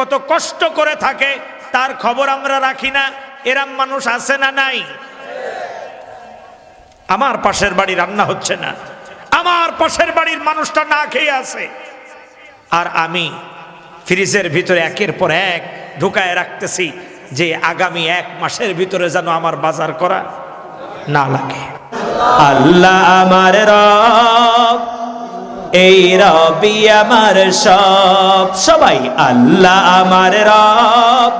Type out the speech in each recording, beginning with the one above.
কত কষ্ট করে থাকে, তার খবর আমরা রাখি না। এরাম মানুষ আছে না নাই? আমার পাশের বাড়ি রান্না হচ্ছে না। আমার পাশের বাড়ির মানুষটা না খেয়ে আছে। আর আমি ফ্রিজের ভিতরে একের পর এক ঢুকায় রাখতেছি যে আগামী এক মাসের ভিতরে যেন আমার বাজার করা না লাগে। আল্লাহ আমার রব এই রবি আমার সব সবাই আল্লাহ আমার রব।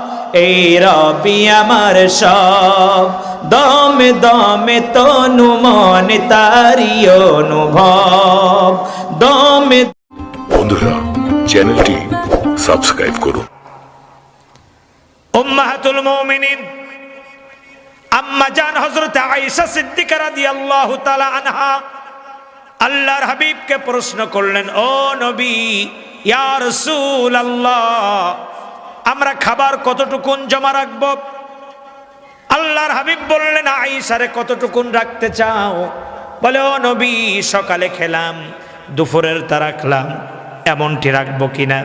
এই রবি আমার সব দমে দমে তনু মনে তারি অনুভব। দমে বন্ধুরা চ্যানেলটি সাবস্ক্রাইব করুন। উম্মাহাতুল মুমিনিন আম্মা জান হযরত আয়েশা সিদ্দিকা রাদিয়াল্লাহু তাআলা আনহা আল্লাহর হাবিবকে প্রশ্ন করলেন, ও নবী, ইয়া আল্লাহ আমরা খাবার কতটুকুন জমা রাখব? আল্লাহর হাবিব বললেন আয়েশারে কতটুকুন রাখতে চাও? বলে, ও নবী, সকালে খেলাম, দুপুরের তা রাখলাম, এমনটি রাখব কিনা?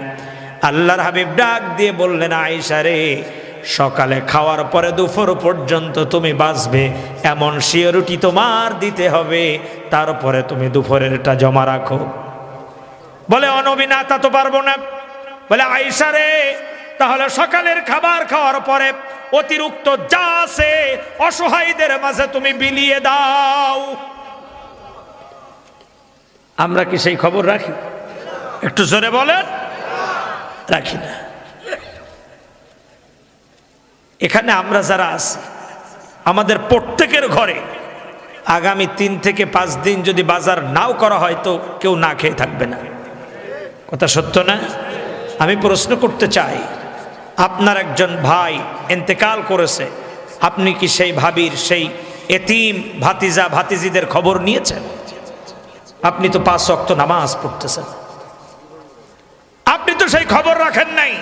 আল্লাহর হাবিব ডাক দিয়ে বললেন আয়েশারে সকালে খাওয়ার পরে দুপুর পর্যন্ত তুমি বাঁচবে। এমন শিয়রুটি তোমার দিতে হবে, তারপরে তুমি দুপুরেরটা জমা রাখো। বলে, অনবী, না, তা তো পারব না। বলে, আয়েশা রে, তাহলে সকালের খাবার খাওয়ার পরে অতিরিক্ত যা আছে অসহায়দের মাঝে তুমি বিলিয়ে দাও। আমরা কি সেই খবর রাখি? একটু জোরে বলেন। রাখি না। এখানে আমরা যারা আছি, আমাদের প্রত্যেকের ঘরে আগামী তিন থেকে পাঁচ দিন যদি বাজার নাও করা হয় তো কেউ না খেয়ে থাকবে না। কথা সত্য না? আমি প্রশ্ন করতে চাই, আপনার একজন ভাই এন্তেকাল করেছে, আপনি কি সেই ভাবির, সেই এতিম ভাতিজা, ভাতিজিদের খবর নিয়েছেন? আপনি তো পাঁচ অক্ত নামাজ পড়তেছেন। আপনি তো সেই খবর রাখেন নাই।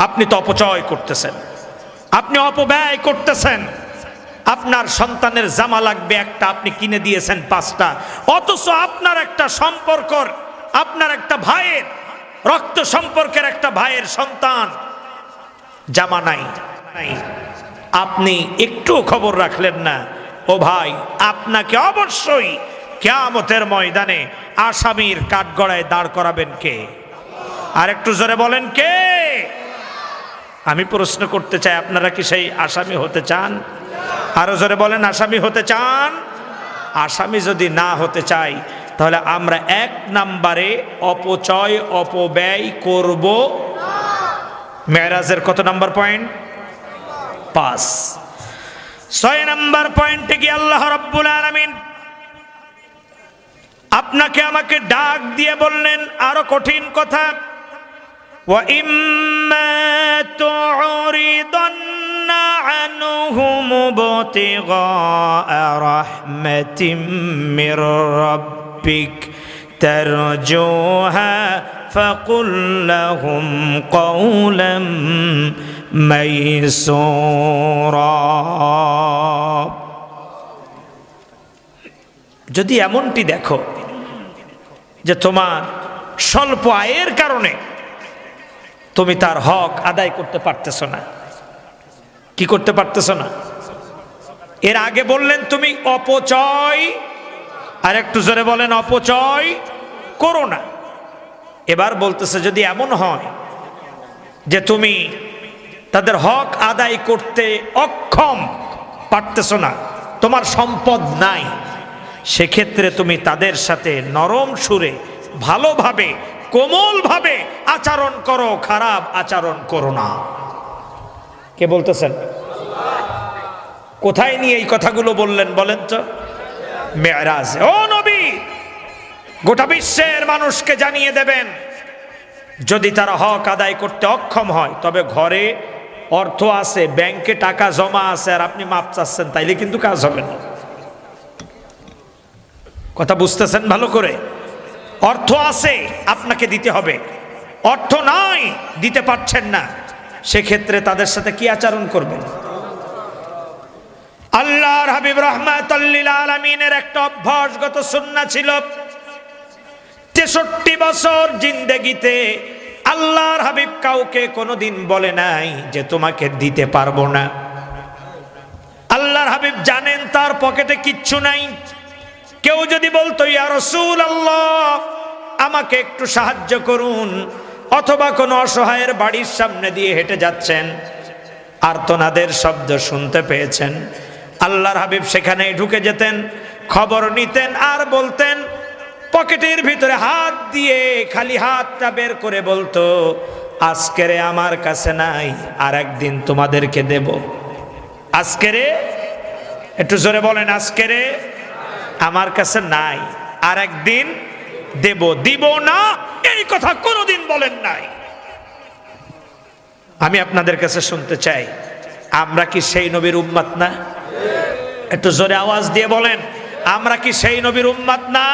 আপনি তো অপচয় করতেছেন। আপনি অপব্যয় করতেছেন। আপনার সন্তানের জামা লাগবে একটা, আপনি কিনে দিয়েছেন পাঁচটা। অথচ আপনার একটা সম্পর্কর আপনার একটা ভাইয়ের, রক্ত সম্পর্কের একটা ভাইয়ের সন্তান। জামা নাই। নাই। আপনি একটু খবর রাখলেন না। ও ভাই, আপনাকে অবশ্যই কেয়ামতের ময়দানে আসামির কাঠগড়ায় দাঁড় করাবেন কে? আর একটু জোরে বলেন কে? আমি প্রশ্ন করতে চাই, আপনারা কি সেই আসামি হতে চান? আরও জোরে বলেন, আসামি হতে চান? আসামি যদি না হতে চাই, তাহলে আমরা এক নাম্বারে অপচয়, অপব্যয় করব। মেয়েরাজের কত নাম্বার পয়েন্ট? পাঁচ। ছয় নাম্বার পয়েন্টে গিয়ে আল্লাহ রব্বুল আলমিন আপনাকে আমাকে ডাক দিয়ে বললেন, আরও কঠিন কথা। وإما تعرضن عنهم ابتغاء رحمة من ربك ترجوها فقل لهم قولا ميسورا যদি এমনটি দেখো যে তোমার স্বল্প আয়ের কারণে তুমি তার হক আদায় করতে পারতেছ না। কি করতে পারতেছ না? এর আগে বললেন তুমি অপচয়। আর একটু জোরে বলেন, অপচয় করো না। এবার বলতেছে, যদি এমন হয় যে তুমি তাদের হক আদায় করতে অক্ষম পারতেছ না, তোমার সম্পদ নাই, সেক্ষেত্রে তুমি তাদের সাথে নরম সুরে ভালোভাবে কোমলভাবে আচরণ করো, খারাপ আচরণ করো না। কে বলতেছেন? কোথায় নিয়ে এই কথাগুলো বললেন বলেন তো? মেয়রাজ। ও নবী, গোটা বিশ্বের মানুষকে জানিয়ে দেবেন, যদি তারা হক আদায় করতে অক্ষম হয়, তবে ঘরে অর্থ আছে, ব্যাংকে টাকা জমা আছে, আর আপনি মাপ চাচ্ছেন, তাইলে কিন্তু কাজ হবে না। কথা বুঝতেছেন ভালো করে? অর্থ আছে আপনাকে দিতে হবে। অর্থ নাই, দিতে পারছেন না। সেক্ষেত্রে তাদের সাথে কি আচরণ করবেন? আল্লাহর হাবিব রহমাতাল্লিল আলমিনের একটা অভ্যাসগত সুন্না ছিল, তেষট্টি বছর জিন্দেগিতে আল্লাহর হাবিব কাউকে কোনোদিন বলে নাই যে তোমাকে দিতে পারব না। আল্লাহর হাবিব জানেন তার পকেটে কিচ্ছু নাই। কেউ যদি বলতো, ইয়া রসুল আল্লাহ আমাকে একটু সাহায্য করুন, অথবা কোনো অসহায়ের বাড়ির সামনে দিয়ে হেঁটে যাচ্ছেন। আর্তনাদের শব্দ শুনতে পেয়েছেন। আল্লাহর হাবিব সেখানেই ঢুকে যেতেন, খবর নিতেন আর বলতেন, পকেটের ভিতরে হাত দিয়ে খালি হাতটা বের করে বলতো, আজকেরে আমার কাছে নাই, আর একদিন তোমাদেরকে দেব। আজকেরে? একটু জোরে বলেন, আজকেরে আমার কাছে নাই, আর একদিন দেব, দিব না, এই কথা কোনোদিন বলেন নাই। আমি আপনাদের কাছে শুনতে চাই, আমরা কি সেই নবীর উম্মাত না? একটু জোরে আওয়াজ দিয়ে বলেন, আমরা কি সেই নবীর উম্মাত না?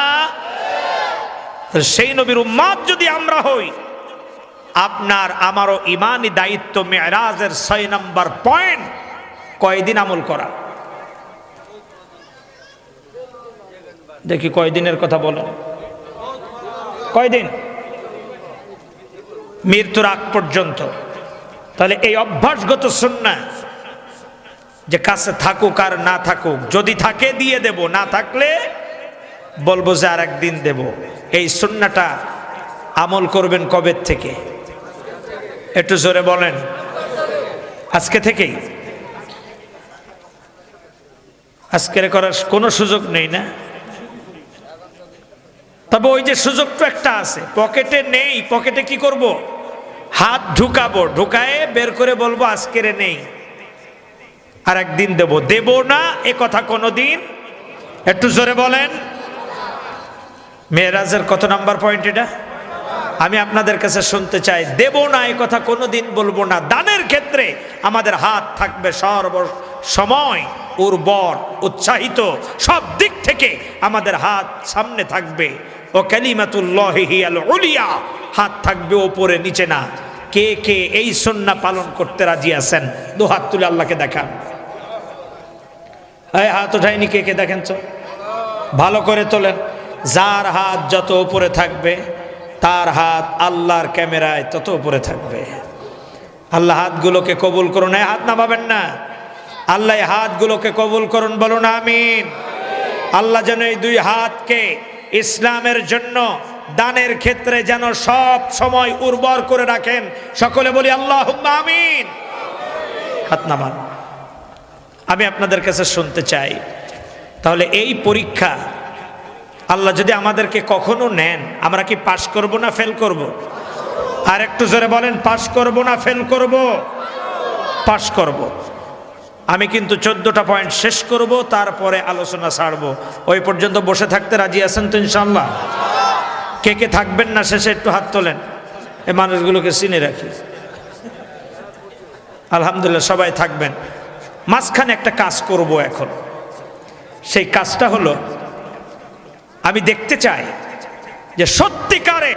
সেই নবীর উম্মাদ যদি আমরা হই, আপনার আমারও ইমানি দায়িত্ব মেয়েরাজের ছয় নম্বর পয়েন্ট কয়দিন আমল করা? দেখি কয়দিনের কথা বলেন। কয়দিন? মৃত্যুর আগ পর্যন্ত। তাহলে এই অভ্যাসগত সুন্না যে কাছে থাকুক আর না থাকুক, যদি থাকে দিয়ে দেব, না থাকলে বলব যে আর একদিন দেব। এই সুন্নাটা আমল করবেন কবে থেকে? একটু জোরে বলেন। আজকে থেকেই? আজকের করার কোনো সুযোগ নেই না? তবে ওই যে সুযোগটা একটা আছে। পকেটে নেই, পকেটে কি করব? হাত ঢুকাবো, ঢুকায়ে বের করে বলব, আজকের নেই। আর একদিন দেব। দেব না, এ কথা কোনো দিন একটু জোরে বলেন। মেয়েরাজের কত নাম্বার পয়েন্ট এটা? আমি আপনাদের কাছে শুনতে চাই। দেব না, এ কথা কোনো দিন বলব না। দানের ক্ষেত্রে আমাদের হাত থাকবে সর্ব সময়, উর্বর, উৎসাহিত। সব দিক থেকে আমাদের হাত সামনে থাকবে। ও কালিমাতুল্লাহিয়াল উলিয়া। হাত থাকবে ওপরে, নিচে না। কে কে এই সন্না পালন করতে রাজি আছেন? দু হাত তুলে আল্লাহকে দেখান। এই হাত উঠায়নি কে কে দেখেন তো? ভালো করে তোলেন। যার হাত যত উপরে থাকবে, তার হাত আল্লাহর ক্যামেরায় তত উপরে থাকবে। আল্লাহ হাতগুলোকে কবুল করুন। এই হাত না নামাবেন না। আল্লাহ হাতগুলোকে কবুল করুন। বলুন, আমিন। আল্লাহ যেন এই দুই হাতকে ইসলামের জন্য দানের ক্ষেত্রে যেন সব সময় উর্বর করে রাখেন। সকলে বলি আল্লাহ আমিন। হাত নামান। আমি আপনাদের কাছে শুনতে চাই। তাহলে এই পরীক্ষা আল্লাহ যদি আমাদেরকে কখনো নেন, আমরা কি পাশ করব না ফেল করব। আর একটু জোরে বলেন, পাশ করব না ফেল করব? পাশ করব। আমি কিন্তু চোদ্দটা পয়েন্ট শেষ করব, তারপরে আলোচনা ছাড়ব ওই পর্যন্ত বসে থাকতে রাজি আছেন তো ইনশাল্লাহ কে কে থাকবেন না শেষে একটু হাত তোলেন। এই মানুষগুলোকে চিনে রাখি। আলহামদুলিল্লাহ, সবাই থাকবেন। মাঝখানে একটা কাজ করব এখন। সেই কাজটা হলো, আমি দেখতে চাই যে সত্যিকারে